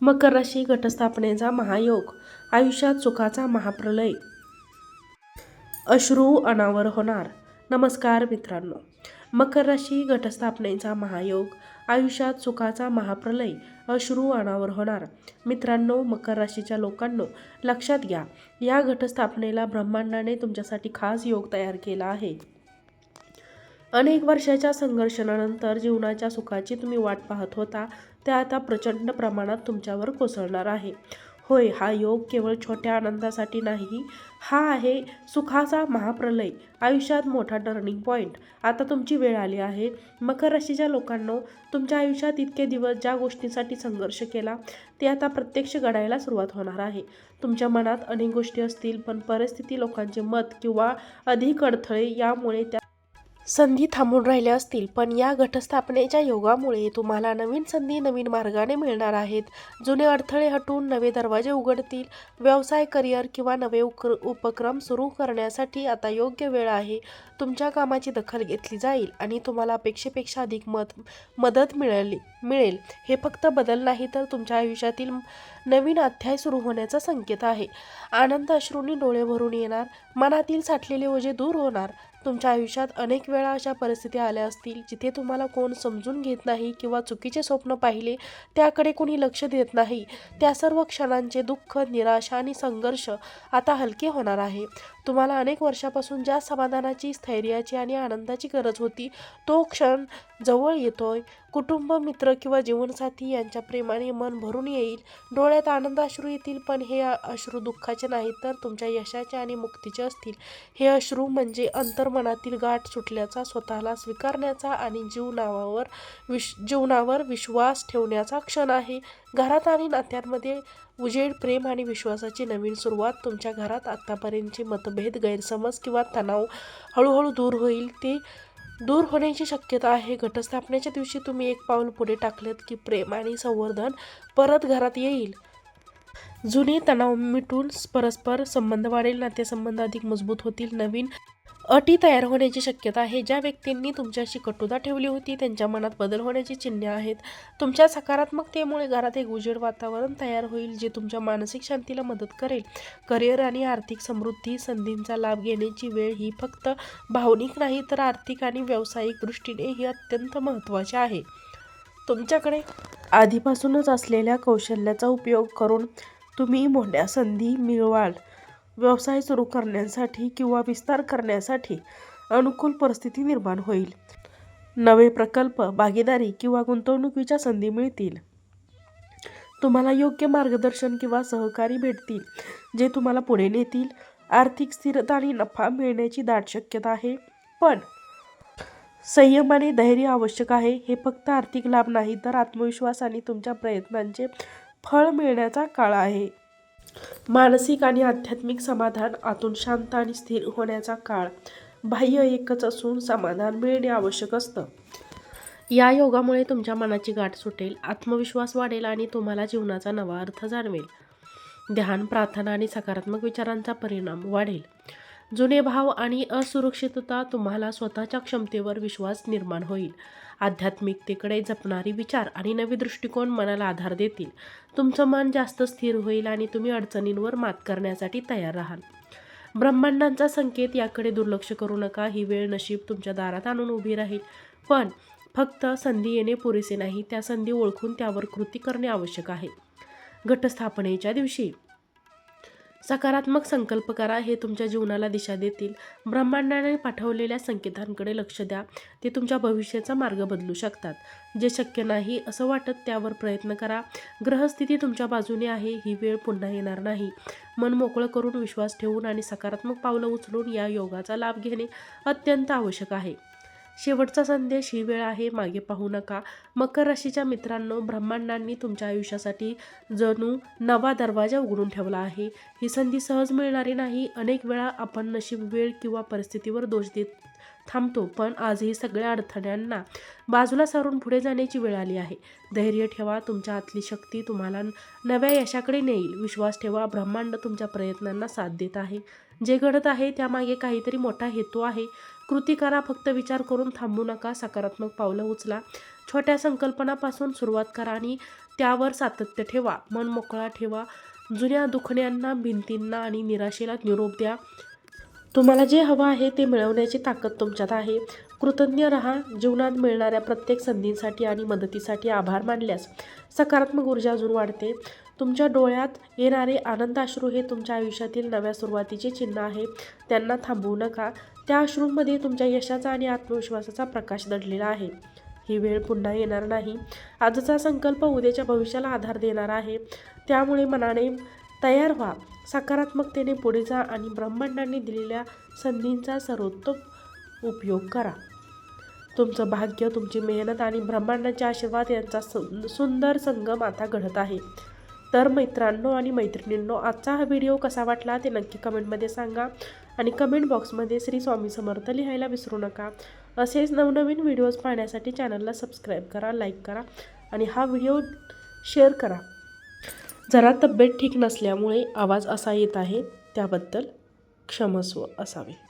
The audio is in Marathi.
मकर राशी घटस्थापनेचा महायोग आयुष्यात सुखाचा महाप्रलय. अश्रू अनावर होणार. नमस्कार मित्रांनो. मकर राशी घटस्थापनेचा महायोग आयुष्यात सुखाचा महाप्रलय अश्रू अनावर होणार. मित्रांनो मकर राशीच्या लोकांनो लक्षात घ्या. या घटस्थापनेला ब्रह्मांडाने तुमच्यासाठी खास योग तयार केला आहे. अनेक वर्षाच्या संघर्षानंतर जीवनाच्या सुखाची तुम्ही वाट पाहत होता ते आता प्रचंड प्रमाणात तुमच्यावर कोसळणार आहे. होय हा योग केवळ छोट्या आनंदासाठी नाही हा आहे सुखाचा महाप्रलय आयुष्यात मोठा टर्निंग पॉईंट आता तुमची वेळ आली आहे. मकर राशीच्या लोकांनो तुमच्या आयुष्यात इतके दिवस ज्या गोष्टींसाठी संघर्ष केला ते आता प्रत्यक्ष घडायला सुरुवात होणार आहे. तुमच्या मनात अनेक गोष्टी असतील पण परिस्थिती लोकांचे मत किंवा अधिक अडथळे यामुळे त्या संधी थांबून राहिल्या असतील पण या घटस्थापनेच्या योगामुळे तुम्हाला नवीन संधी नवीन मार्गाने मिळणार आहेत. जुने अडथळे हटून नवे दरवाजे उघडतील. व्यवसाय करिअर किंवा नवे उक उपक्रम सुरू करण्यासाठी आता योग्य वेळ आहे. तुमच्या कामाची दखल घेतली जाईल आणि तुम्हाला अपेक्षेपेक्षा अधिक मत मदत मिळाली. मिळेल. हे फक्त बदल नाही तर तुमच्या आयुष्यातील नवीन अध्याय सुरू होण्याचा संकेत आहे. आनंद अश्रूंनी डोळे भरून येणार मनातील साठलेले ओझे दूर होणार. तुमच्या आयुष्यात अनेक वेळा अशा परिस्थिती आल्या असतील जिथे तुम्हाला कोण समजून घेत नाही किंवा चुकीचे स्वप्न पाहिले त्याकडे कोणी लक्ष देत नाही. त्या सर्व क्षणांचे दुःख निराशा आणि संघर्ष आता हलके होणार आहे. तुम्हाला अनेक वर्षापासून ज्या समाधानाची स्थैर्याची आणि आनंदाची गरज होती तो क्षण जवळ येतोय. कुटुंब मित्र किंवा जीवनसाथी यांच्या प्रेमाने मन भरून येईल. डोळ्यात आनंद अश्रू येतील पण हे अश्रू दुःखाचे नाहीत तर तुमच्या यशाचे आणि मुक्तीचे असतील. हे अश्रू म्हणजे अंतर्मनातील गाठ सुटल्याचा स्वतःला स्वीकारण्याचा आणि जीवनावर विश जीवनावर विश्वास ठेवण्याचा क्षण आहे. घरात आणि नात्यांमध्ये उजेड प्रेम आणि विश्वासाची नवीन सुरुवात तुमच्या घरात आत्तापर्यंतचे मतभेद गैरसमज किंवा तणाव हळूहळू दूर होईल ते दूर होण्याची शक्यता आहे. घटस्थापनेच्या दिवशी तुम्ही एक पाऊल पुढे टाकलेत की प्रेम आणि संवर्धन परत घरात येईल. जुने तणाव मिटून परस्पर संबंध वाढेल नातेसंबंध अधिक मजबूत होतील नवीन अटी तयार होण्याची शक्यता आहे. ज्या व्यक्तींनी तुमच्याशी कटुता ठेवली होती त्यांच्या मनात बदल होण्याची चिन्हे आहेत. तुमच्या सकारात्मकतेमुळे घरात एक उजेड वातावरण तयार होईल जे तुमच्या मानसिक शांतीला मदत करेल. करिअर आणि आर्थिक समृद्धी संधींचा लाभ घेण्याची वेळ ही फक्त भावनिक नाही तर आर्थिक आणि व्यावसायिक दृष्टीने ही अत्यंत महत्त्वाची आहे. तुमच्याकडे आधीपासूनच असलेल्या कौशल्याचा उपयोग करून तुम्ही मोठ्या संधी मिळवाल. व्यवसाय सुरू करण्यासाठी किंवा विस्तार करण्यासाठी अनुकूल परिस्थिती निर्माण होईल. नवे प्रकल्प भागीदारी किंवा गुंतवणुकीच्या संधी मिळतील. तुम्हाला योग्य मार्गदर्शन किंवा सहकारी भेटतील जे तुम्हाला पुढे नेतील. आर्थिक स्थिरता आणि नफा मिळण्याची दाट शक्यता आहे. पण संयम आणि धैर्य आवश्यक आहे. हे फक्त आर्थिक लाभ नाही तर आत्मविश्वास आणि तुमच्या प्रयत्नांचे फळ मिळण्याचा काळ आहे. मानसिक आणि आध्यात्मिक समाधान आतून शांत आणि स्थिर होण्याचा काळ. बाह्य एकच असून समाधान मिळणे आवश्यक असतं. या योगामुळे तुमच्या मनाची गाठ सुटेल आत्मविश्वास वाढेल आणि तुम्हाला जीवनाचा नवा अर्थ जाणवेल. ध्यान प्रार्थना आणि सकारात्मक विचारांचा परिणाम वाढेल. जुने भाव आणि असुरक्षितता तुम्हाला स्वतःच्या क्षमतेवर विश्वास निर्माण होईल. आध्यात्मिकतेकडे जपणारी विचार आणि नवे दृष्टिकोन मनाला आधार देतील. तुमचं मन जास्त स्थिर होईल आणि तुम्ही अडचणींवर मात करण्यासाठी तयार राहाल. ब्रह्मांडांचा संकेत याकडे दुर्लक्ष करू नका. ही वेळ नशीब तुमच्या दारात आणून उभी राहील. पण फक्त संधी येणे पुरेसे नाही. त्या संधी ओळखून त्यावर कृती करणे आवश्यक आहे. घटस्थापनेच्या दिवशी सकारात्मक संकल्प करा हे तुमच्या जीवनाला दिशा देतील. ब्रह्मांडाने पाठवलेल्या संकेतांकडे लक्ष द्या. ते तुमच्या भविष्याचा मार्ग बदलू शकतात. जे शक्य नाही असं वाटत त्यावर प्रयत्न करा. ग्रहस्थिती तुमच्या बाजूने आहे ही वेळ पुन्हा येणार नाही. मन मोकळं करून विश्वास ठेवून आणि सकारात्मक पावलं उचलून या योगाचा लाभ घेणे अत्यंत आवश्यक आहे. शेवटचा संदेश ही वेळ आहे मागे पाहू नका. मकर राशीच्या मित्रांनो ब्रह्मांडांनी तुमच्या आयुष्यासाठी जणू नवा दरवाजा उघडून ठेवला आहे. ही संधी सहज मिळणारी नाही. अनेक वेळा आपण नशीब वेळ किंवा परिस्थितीवर दोष देत थांबतो पण आजही सगळ्या अडथळ्यांना बाजूला सारून पुढे जाण्याची वेळ आली आहे. धैर्य ठेवा तुमच्या आतली शक्ती तुम्हाला नव्या यशाकडे नेईल. विश्वास ठेवा ब्रह्मांड तुमच्या प्रयत्नांना साथ देत आहे. जे घडत आहे त्यामागे काहीतरी मोठा हेतू आहे. कृती करा फक्त विचार करून थांबू नका सकारात्मक पावलं उचला. छोट्या संकल्पनापासून सुरुवात करा आणि त्यावर सातत्य ठेवा. मन मोकळा ठेवा. जुन्या दुखण्यांना भिंतींना आणि निराशेला निरोप द्या. तुम्हाला जे हवं आहे ते मिळवण्याची ताकद तुमच्यात आहे. कृतज्ञ रहा. जीवनात मिळणाऱ्या प्रत्येक संधींसाठी आणि मदतीसाठी आभार मानल्यास सकारात्मक ऊर्जा अजून वाढते. तुमच्या डोळ्यात येणारे आनंदाश्रू हे तुमच्या आयुष्यातील नव्या सुरुवातीचे चिन्ह आहे. त्यांना थांबवू नका. त्या अश्रूंमध्ये तुमच्या यशाचा आणि आत्मविश्वासाचा प्रकाश दडलेला आहे. ही वेळ पुन्हा येणार नाही. आजचा संकल्प उद्याच्या भविष्याला आधार देणार आहे. त्यामुळे मनाने तयार व्हा. सकारात्मकतेने पुढे जा आणि ब्रह्मांडाने दिलेल्या संधींचा सर्वोत्तम उपयोग करा. तुमचं भाग्य तुमची मेहनत आणि ब्रह्मांडाचे आशीर्वाद यांचा सु- सुंदर संगम आता घडत आहे. तर मित्रांनो आणि मैत्रिणींनो आजचा हा व्हिडिओ कसा वाटला ते नक्की कमेंटमध्ये सांगा आणि कमेंट बॉक्समध्ये श्री स्वामी समर्थ लिहायला विसरू नका. असेच नवनवीन व्हिडिओज पाहण्यासाठी चॅनलला सबस्क्राईब करा लाईक करा आणि हा व्हिडिओ शेअर करा. जरा तब्येत ठीक नसल्यामुळे आवाज असा येत आहे त्याबद्दल क्षमस्व असावे.